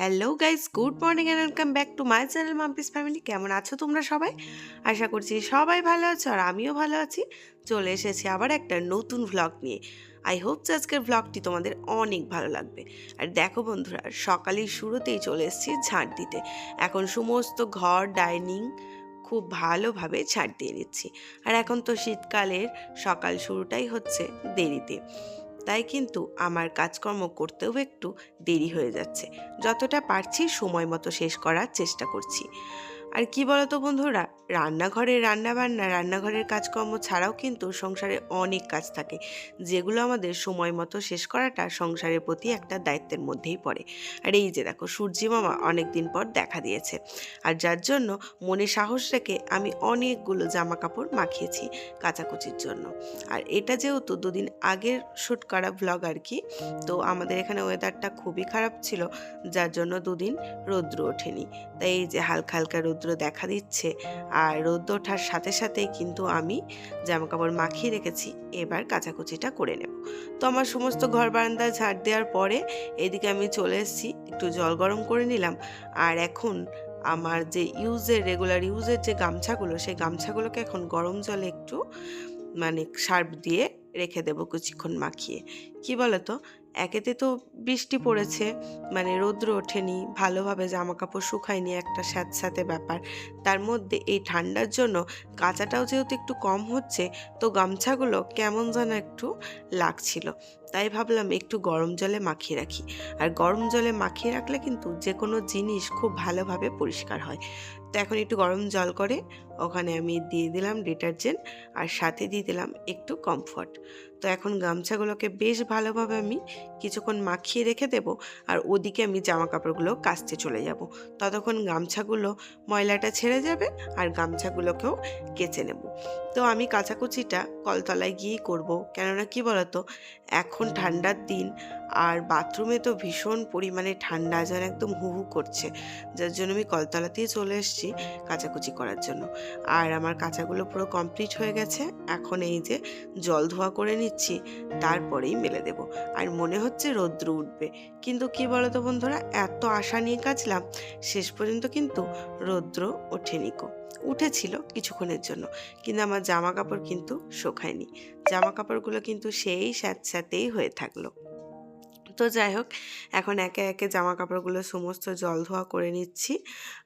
Hello guys good morning and welcome back to my channel Mampi's family কেমন আছো তোমরা সবাই? আশা করছি সবাই ভালো আছো আর আমিও ভালো আছি। চলে এসেছি আবার একটা নতুন ভ্লগ নিয়ে। আই হোপ যে আজকের ভ্লগটি তোমাদের অনেক ভালো লাগবে। আর দেখো বন্ধুরা, সকালের শুরুতেই চলে এসেছি ঝাঁট দিতে। এখন সমস্ত ঘর ডাইনিং খুব ভালোভাবে ছাড় দিয়ে নিচ্ছি আর এখন তো শীতকালের সকাল শুরুটাই হচ্ছে দেরিতে। তাই কিন্তু আমার কাজকর্ম করতেও একটু দেরি হয়ে যাচ্ছে। যতটা পারছি সময় মতো শেষ করার চেষ্টা করছি। আর কি বলতো বন্ধুরা রান্নাঘরের রান্নাবান্না, রান্নাঘরের কাজকর্ম ছাড়াও কিন্তু সংসারে অনেক কাজ থাকে। যেগুলো আমাদের সময় মতো শেষ করাটা সংসারের প্রতি একটা দায়িত্বের মধ্যেই পড়ে। আর এই যে দেখো, সূর্যি মামা অনেক দিন পর দেখা দিয়েছে। আর যার জন্য মনে সাহস রেখে আমি অনেকগুলো জামা কাপড় মাখিয়েছি কাচাকুচির জন্য। আর এটা যেহেতু দুদিন আগের শ্যুট করা ব্লগ আর কি, তো আমাদের এখানে ওয়েদারটা খুবই খারাপ ছিল, যার জন্য দুদিন রৌদ্র ওঠেনি। তাই এই যে হালকা হালকা রৌদ্র দেখা দিচ্ছে আর রৌদ্র ওঠার সাথে সাথেই কিন্তু আমি জামা কাপড় মাখিয়ে রেখেছি। এবার কাচাকুচিটা করে নেব। তো আমার সমস্ত ঘর বারান্দা ঝাড় দেওয়ার পরে এদিকে আমি চলে এসেছি, একটু জল গরম করে নিলাম। আর এখন আমার যে ইউজের রেগুলার ইউজের যে গামছাগুলো, সেই গামছাগুলোকে এখন গরম জলে একটু মানে সার্ফ দিয়ে রেখে দেবো কিছুক্ষণ মাখিয়ে। কি বলতো? একেতে তো বৃষ্টি পড়েছে মানে রৌদ্র ওঠেনি, ভালোভাবে জামা কাপড় শুকায়নি একটা স্যাঁতস্যাঁতে ব্যাপার। তার মধ্যে এই ঠান্ডার জন্য কাঁচাটাও যেহেতু একটু কম হচ্ছে, তো গামছাগুলো কেমন যেন একটু লাগছিল। তাই ভাবলাম একটু গরম জলে মাখিয়ে রাখি। আর গরম জলে মাখিয়ে রাখলে কিন্তু যে কোনো জিনিস খুব ভালোভাবে পরিষ্কার হয়। তো এখন একটু গরম জল করে ওখানে আমি দিয়ে দিলাম ডিটারজেন্ট আর সাথে দিয়ে দিলাম একটু কমফর্ট। তো এখন গামছাগুলোকে বেশ ভালোভাবে আমি কিছুক্ষণ মাখিয়ে রেখে দেব আর ওদিকে আমি জামা কাপড়গুলো কাচতে চলে যাব। ততক্ষণ গামছাগুলো ময়লাটা ছেড়ে যাবে আর গামছাগুলোকেও কেচে নেব। তো আমি কাচাকুচিটা কলতলায় গিয়েই করব। কেননা কি বলতো, এখন ঠান্ডার দিন আর বাথরুমে তো ভীষণ পরিমাণে ঠান্ডা, যেন একদম হু হু করছে। যার জন্য আমি কলতলাতেই চলে এসেছি কাচাকুচি করার জন্য। আর আমার কাঁচাগুলো পুরো কমপ্লিট হয়ে গেছে। এখন এই যে জল ধোয়া করে নিচ্ছি তারপরেই মেলে দেব। আর মনে হচ্ছে রৌদ্র উঠবে। কিন্তু কি বলতো বন্ধুরা, এত আশা নিয়ে কাচলাম শেষ পর্যন্ত কিন্তু রৌদ্র ওঠেনি কো উঠেছিল কিছুক্ষণের জন্য, কিন্তু আমার জামা কাপড় কিন্তু শোকায়নি। জামা কাপড়গুলো কিন্তু সেই স্যাঁতস্যাঁতেই হয়ে থাকল। তো যাই হোক, এখন একে একে জামা কাপড়গুলো সমস্ত জল ধোয়া করে নিচ্ছি।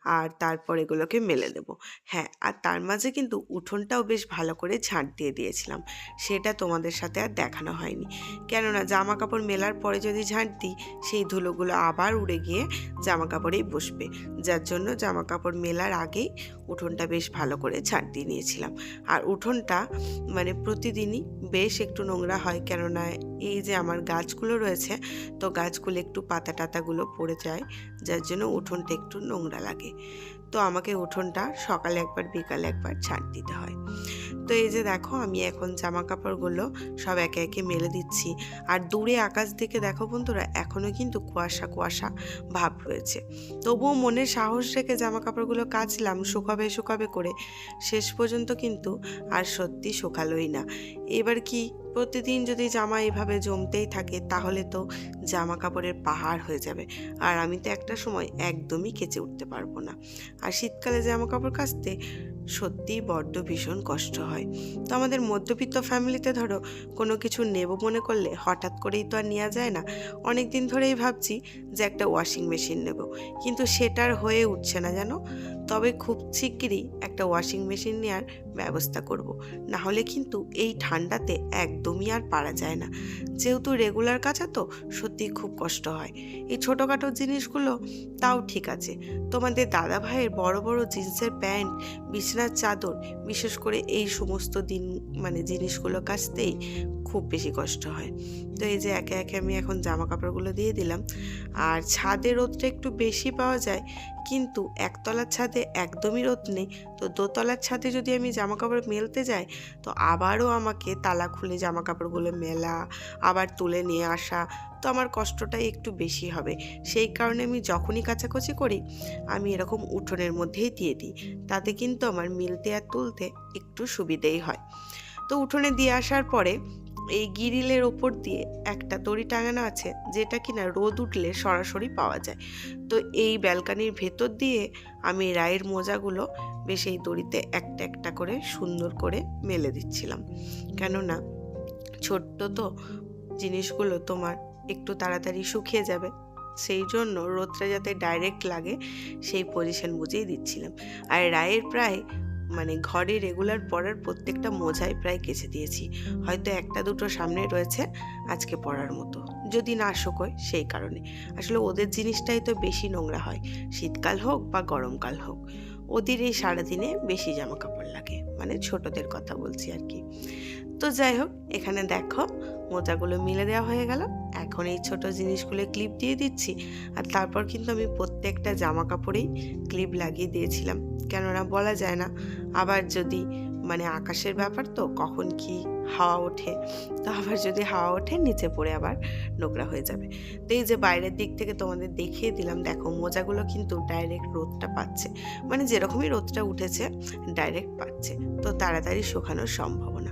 আর তারপর এগুলোকে মেলে দেব হ্যাঁ আর তার মাঝে কিন্তু উঠোনটাও বেশ ভালো করে ঝাঁট দিয়ে দিয়েছিলাম। সেটা তোমাদের সাথে আর দেখানো হয়নি। কেননা জামা কাপড় মেলার পরে যদি ঝাঁট দিই, সেই ধুলোগুলো আবার উড়ে গিয়ে জামা কাপড়েই বসবে। যার জন্য জামা কাপড় মেলার আগেই উঠোনটা বেশ ভালো করে ঝাঁট দিয়ে নিয়েছিলাম। আর উঠোনটা মানে প্রতিদিনই বেশ একটু নোংরা হয়, কেননা এই যে আমার গাছগুলো রয়েছে, তো গাছগুলো একটু পাতা টাতাগুলো পড়ে যায়, যার জন্য উঠোনটা একটু নোংরা লাগে। তো আমাকে উঠোনটা সকালে একবার, বিকালে একবার ছাড় দিতে হয়। তো এই যে দেখো, আমি এখন জামা কাপড়গুলো সব একে একে মেলে দিচ্ছি। আর দূরে আকাশ দিকে দেখো বন্ধুরা এখনও কিন্তু কুয়াশা কুয়াশা ভাব রয়েছে। তবুও মনে সাহস রেখে জামা কাপড়গুলো কাচলাম, শুকাবে শুকাবে করে। শেষ পর্যন্ত কিন্তু আর সত্যি শুকালোই না। এবার কি প্রতিদিন যদি জামা এভাবে জমতেই থাকে, তাহলে তো জামা কাপড়ের পাহাড় হয়ে যাবে। আর আমি তো একটা সময় একদমই কেচে উঠতে পারব না। আর শীতকালে জামা কাপড় কাচতে সত্যিই বড্ড ভীষণ কষ্ট হয়। তো আমাদের মধ্যবিত্ত ফ্যামিলিতে ধরো, কোনো কিছু নেব মনে করলে হঠাৎ করেই তো আর নেওয়া যায় না। অনেক দিন ধরেই ভাবছি যে একটা ওয়াশিং মেশিন নেব। কিন্তু সেটার হয়ে উঠছে না, জানো? তবে খুব শিগগিরই একটা ওয়াশিং মেশিন নেওয়ার ব্যবস্থা করব। না হলে কিন্তু এই ঠান্ডাতে একদমই আর পারা যায় না। যেহেতু রেগুলার কাছা তো সত্যি খুব কষ্ট হয়। এই ছোটোখাটো জিনিসগুলো তাও ঠিক আছে। তোমাদের দাদা ভাইয়ের বড় বড় জিন্সের প্যান্ট, বিছানার চাদর, বিশেষ করে এই সমস্ত দিন মানে জিনিসগুলো কাচতেই খুব বেশি কষ্ট হয়। তো এই যে একে একে আমি এখন জামা কাপড়গুলো দিয়ে দিলাম। আর ছাদে রোদটা একটু বেশি পাওয়া যায়, কিন্তু একতলার ছাদে একদমই রোদ নেই। তো দোতলার ছাদে যদি আমি জামা কাপড় মেলতে যাই, তো আবারও আমাকে তালা খুলে জামা কাপড়গুলো মেলা, আবার তুলে নিয়ে আসা, তো আমার কষ্টটাই একটু বেশি হবে। সেই কারণে আমি যখনই কাচাকুচি করি, আমি এরকম উঠোনের মধ্যেই দিয়ে দিই। তাতে কিন্তু আমার মিলতে আর তুলতে একটু সুবিধেই হয়। তো উঠোনে দিয়ে আসার পরে এই গিরিলের ওপর দিয়ে একটা দড়ি টাঙানো আছে, যেটা কিনা রোদ উঠলে সরাসরি পাওয়া যায়। তো এই ব্যালকানির ভেতর দিয়ে আমি রায়ের মোজাগুলো বেশ এই দড়িতে একটা একটা করে সুন্দর করে মেলে দিচ্ছিলাম। কেননা ছোট্ট তো জিনিসগুলো তোমার একটু তাড়াতাড়ি শুকিয়ে যাবে, সেই জন্য রোদটা যাতে ডাইরেক্ট লাগে, সেই পজিশন বুঝেই দিচ্ছিলাম। আর রায়ের প্রায় মানে ঘরে রেগুলার পরার প্রত্যেকটা মোজাই প্রায় কেচে দিয়েছি। হয়তো একটা দুটো সামনে রয়েছে আজকে পরার মতো। যদি না শুকোয়, সেই কারণে। আসলে ওদের জিনিসটাই তো বেশি নোংরা হয়। শীতকাল হোক বা গরমকাল হোক, ওদের এই সারাদিনে বেশি জামা কাপড় লাগে। মানে ছোটদের কথা বলছি আর কি। তো যাই হোক, এখানে দেখো, মোজাগুলো মিলে দেওয়া হয়ে গেল। এখন এই ছোট জিনিসগুলো ক্লিপ দিয়ে দিচ্ছি। আর তারপর কিন্তু আমি প্রত্যেকটা জামা কাপড়েই ক্লিপ লাগিয়ে দিয়েছিলাম। কেননা বলা যায় না, আবার যদি মানে আকাশের ব্যাপার তো কখন কি হাওয়া ওঠে, তো আবার যদি হাওয়া ওঠে নিচে পড়ে আবার নোংরা হয়ে যাবে। তো এই যে বাইরের দিক থেকে তোমাদের দেখিয়ে দিলাম, দেখো মোজাগুলো কিন্তু ডাইরেক্ট রোদটা পাচ্ছে। মানে যেরকমই রোদটা উঠেছে ডাইরেক্ট পাচ্ছে। তো তাড়াতাড়ি শুকানোর সম্ভাবনা।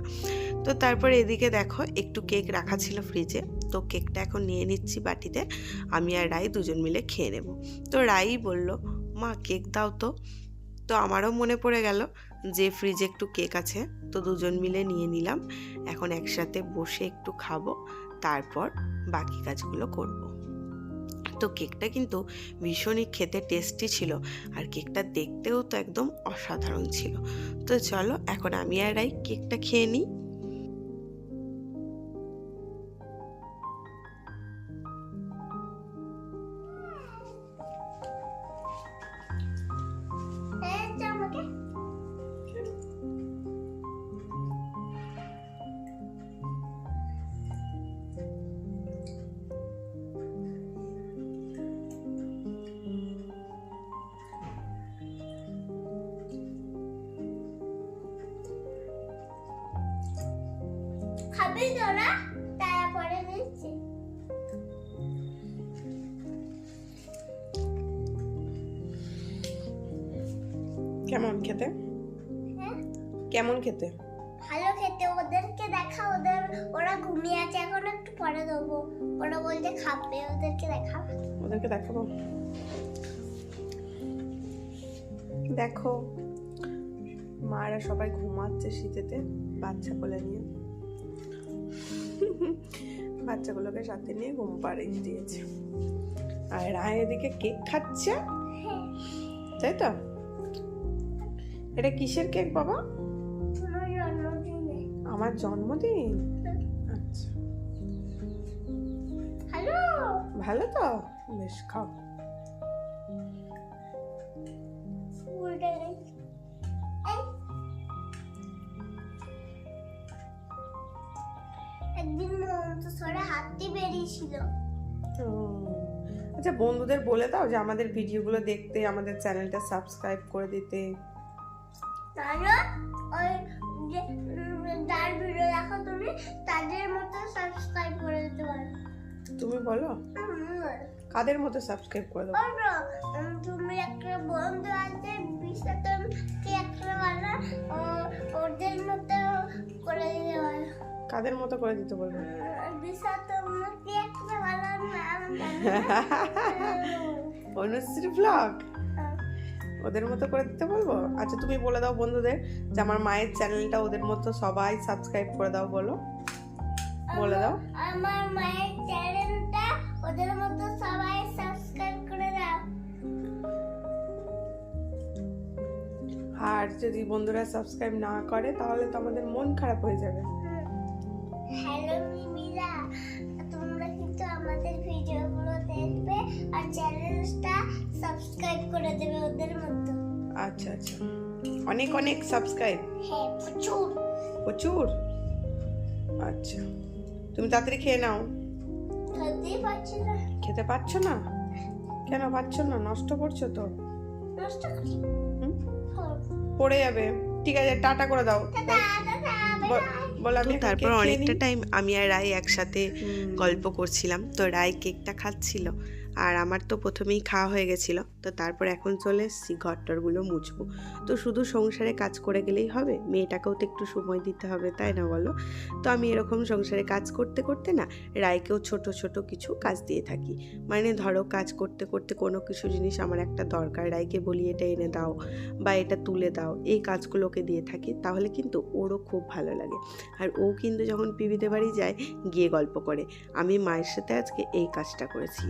তো তারপর এদিকে দেখো, একটু কেক রাখা ছিল ফ্রিজে তো কেকটা এখন নিয়ে নিচ্ছি বাটিতে, আমি আর রাই দুজন মিলে খেয়ে নেব। তো রাই বলল, মা, কেক দাও তো। তো আমারও মনে পড়ে গেল যে ফ্রিজে একটু কেক আছে, তো দুজন মিলে নিয়ে নিলাম। এখন একসাথে বসে একটু খাব, তারপর বাকি কাজগুলো করব। তো কেকটা কিন্তু ভীষণই খেতে টেস্টি ছিল, আর কেকটা দেখতেও তো একদম অসাধারণ ছিল। তো চলো, এখন আমি আর রাই কেকটা খেয়ে নিই। খাবি তোরা তারপরে দিচ্ছি কেমন খেতে? হ্যাঁ? কেমন খেতে? ভালো খেতে। ওদেরকে দেখা ওদের ওরা ঘুমিয়ে আছে। এখন একটু পরে দেবো ওরা বলছে খাবে ওদেরকে দেখা ওদেরকে দেখাবো। দেখো মারা সবাই ঘুমাচ্ছে শীতেতে বাচ্চা কোলে নিয়ে। বাচ্চাগুলোকে সাথে নিয়ে ঘুম পাড়িয়ে দিয়েছে। আর রায় এদিকে কেক খাচ্ছে। তাই তো? এটা কিসের কেক বাবা? আমার জন্মদিন? আচ্ছা। হ্যালো। ভালো তো? বেশ খাও। একদিন সরে হাতি বেরিয়েছিল। আচ্ছা বন্ধুদের বলে দাও যে আমাদের ভিডিওগুলো দেখতে আমাদের চ্যানেলটা সাবস্ক্রাইব করে দিতে। তাহলে ওই যার ভিডিও দেখো তুমি তাদের মতো সাবস্ক্রাইব করে দিতে পারো। তুমি বলো? কাদের মতো সাবস্ক্রাইব করে দাও? তুমি কাদের মতো করে দিতে বলব। অনুশ্রী ব্লগ। ওদের মতো করে দিতে বলব? আচ্ছা তুমি বলে দাও বন্ধুদের যে আমার মায়ের চ্যানেলটা ওদের মতো সবাই সাবস্ক্রাইব করে দাও বলো। বলে দাও। আমার মায়ের চ্যানেলটা ওদের মতো সবাই সাবস্ক্রাইব করে দাও। আর যদি বন্ধুরা সাবস্ক্রাইব না করে তাহলে তো আমাদের মন খারাপ হয়ে যাবে। আর চ্যানেলটা সাবস্ক্রাইব করে দেবে ওদের মতো আচ্ছা আচ্ছা। অনেক অনেক সাবস্ক্রাইব। হ্যাঁ প্রচুর। প্রচুর? আচ্ছা। তুমি তাড়াতাড়ি খেয়ে নাও। খেতে পারছ না? কেন পারছ না? নষ্ট করছ তো। নষ্ট করি পড়ে যাবে। ঠিক আছে টাটা করে দাও। তারপর অনেকটা টাইম আমি আর রাই একসাথে গল্প গল্প করছিলাম। তো রাই কেকটা খাচ্ছিল। আর আমার তো প্রথমেই খাওয়া হয়ে গেছিল। তো তারপর এখন চলে এসেছি, ঘরটরগুলো মুছবো। তো শুধু সংসারে কাজ করে গেলেই হবে? মেয়েটাকেও তো একটু সময় দিতে হবে, তাই না বলো? তো আমি এরকম সংসারে কাজ করতে করতে না, রায়কেও ছোট ছোট কিছু কাজ দিয়ে থাকি। মানে ধরো কাজ করতে করতে কোনো কিছু জিনিস আমার একটা দরকার, রায়কে বলি এটা এনে দাও বা এটা তুলে দাও, এই কাজগুলোকে দিয়ে থাকি, তাহলে কিন্তু ওরও খুব ভালো লাগে। আর ও কিন্তু যখন পিবিতে বাড়ি যায়, গিয়ে গল্প করে। আমি মায়ের সাথে আজকে এই কাজটা করেছি।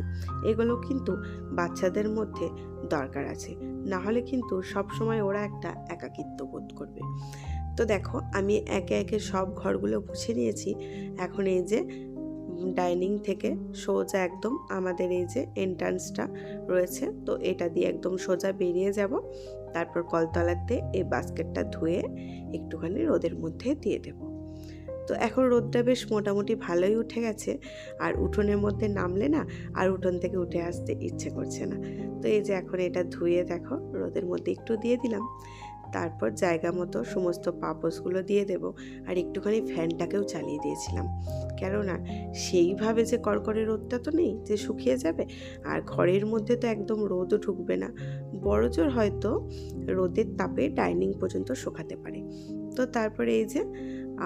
এগুলো কিন্তু বাচ্চাদের মধ্যে দরকার আছে। না হলে কিন্তু সব সময় ওরা একটা একাকিত্ব বোধ করবে। তো দেখো, আমি একে একে সব ঘরগুলো মুছে নিয়েছি। এখন এই যে ডাইনিং থেকে সোজা একদম আমাদের এই যে এন্ট্রান্সটা রয়েছে, তো এটা দিয়ে একদম সোজা বেরিয়ে যাব। তারপর কলতলাতে এই বাস্কেটটা ধুয়ে একটুখানি রোদের মধ্যে দিয়ে দেব। তো এখন রোদটা বেশ মোটামুটি ভালোই উঠে গেছে। আর উঠোনের মধ্যে নামলে না, আর উঠোন থেকে উঠে আসতে ইচ্ছে করছে না। তো এই যে এখন এটা ধুয়ে দেখো, রোদের মধ্যে একটু দিয়ে দিলাম। তারপর জায়গা মতো সমস্ত পাপোসগুলো দিয়ে দেব। আর একটুখানি ফ্যানটাকেও চালিয়ে দিয়েছিলাম। কেননা সেইভাবে যে কড়কড়ে রোদটা তো নেই, যে শুকিয়ে যাবে, আর ঘরের মধ্যে তো একদম রোদও ঢুকবে না। বড় জোর হয়তো রোদের তাপে ডাইনিং পর্যন্ত শুকাতে পারে। তো তারপরে এই যে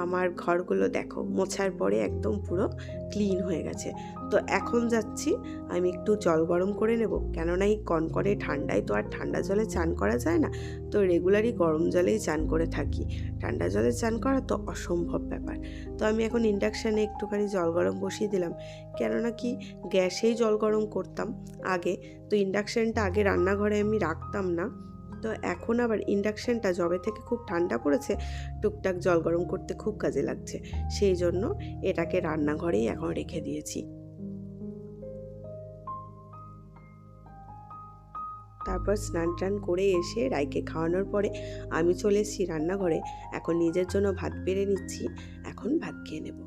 আমার ঘরগুলো দেখো, মোছার পরে একদম পুরো ক্লিন হয়ে গেছে। তো এখন যাচ্ছি, আমি একটু জল গরম করে নেব। কেননা এই কনকনে ঠান্ডায় তো আর ঠান্ডা জলে চান করা যায় না। তো রেগুলারই গরম জলেই চান করে থাকি। ঠান্ডা জলে চান করা তো অসম্ভব ব্যাপার। তো আমি এখন ইন্ডাকশানে একটুখানি জল গরম বসিয়ে দিলাম। কেননা কি, গ্যাসেই জল গরম করতাম আগে। তো ইন্ডাকশানটা আগে রান্নাঘরে আমি রাখতাম না। তো এখন আবার ইন্ডাকশানটা জবে থেকে খুব ঠান্ডা পড়েছে, টুকটাক জল গরম করতে খুব কাজে লাগছে। সেই জন্য এটাকে রান্নাঘরেই এখন রেখে দিয়েছি। তারপর স্নান টান করে এসে রাইকে খাওয়ানোর পরে আমি চলে এসেছি রান্নাঘরে। এখন নিজের জন্য ভাত বেড়ে নিচ্ছি, এখন ভাত খেয়ে নেব।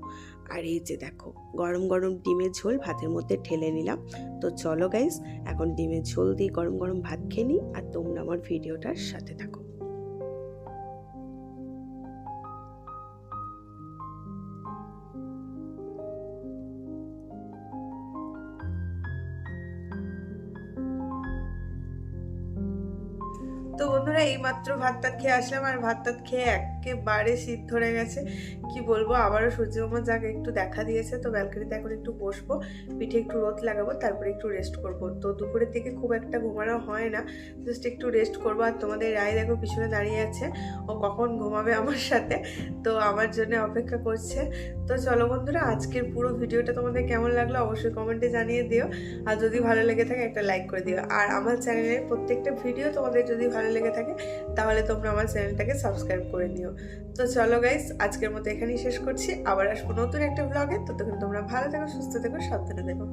আর এই যে দেখো, গরম গরম ডিমের ঝোল ভাতের মধ্যে ঠেলে নিলাম। তো চলো গাইস এখন ডিমের ঝোল দিয়ে গরম গরম ভাত খেয়ে নিই আর তোমরা আমার ভিডিওটার সাথে থাকো। তো বন্ধুরা এই মাত্র ভাত টাত খেয়ে আসলাম আর ভাত টাত খেয়ে একেবারে শীত ধরে গেছে। কি বলব, আবারও সূর্যমামা যাকে একটু দেখা দিয়েছে, তো ব্যালকনিতে এখন একটু বসবো, পিঠে একটু রোদ লাগাবো, তারপরে একটু রেস্ট করব। তো দুপুরের থেকে খুব একটা ঘুমানো হয় না জাস্ট একটু রেস্ট করব। আর তোমাদের রায় দেখো, পিছনে দাঁড়িয়ে আছে, ও কখন ঘুমাবে আমার সাথে, তো আমার জন্য অপেক্ষা করছে। তো চলো বন্ধুরা, আজকের পুরো ভিডিওটা তোমাদের কেমন লাগল অবশ্যই কমেন্টে জানিয়ে দিও। আর যদি ভালো লেগে থাকে, একটা লাইক করে দিও। আর আমার চ্যানেলের প্রত্যেকটা ভিডিও তোমাদের যদি ভালো লেগে থাকে, তাহলে তোমরা আমার চ্যানেলটাকে সাবস্ক্রাইব করে নিও। তো চলো গাইস আজকের মতো এখানেই শেষ করছি। আবার আসব নতুন একটা ব্লগে ততক্ষণ তোমরা ভালো থেকো, সুস্থ থেকো, সাবধানে থেকো।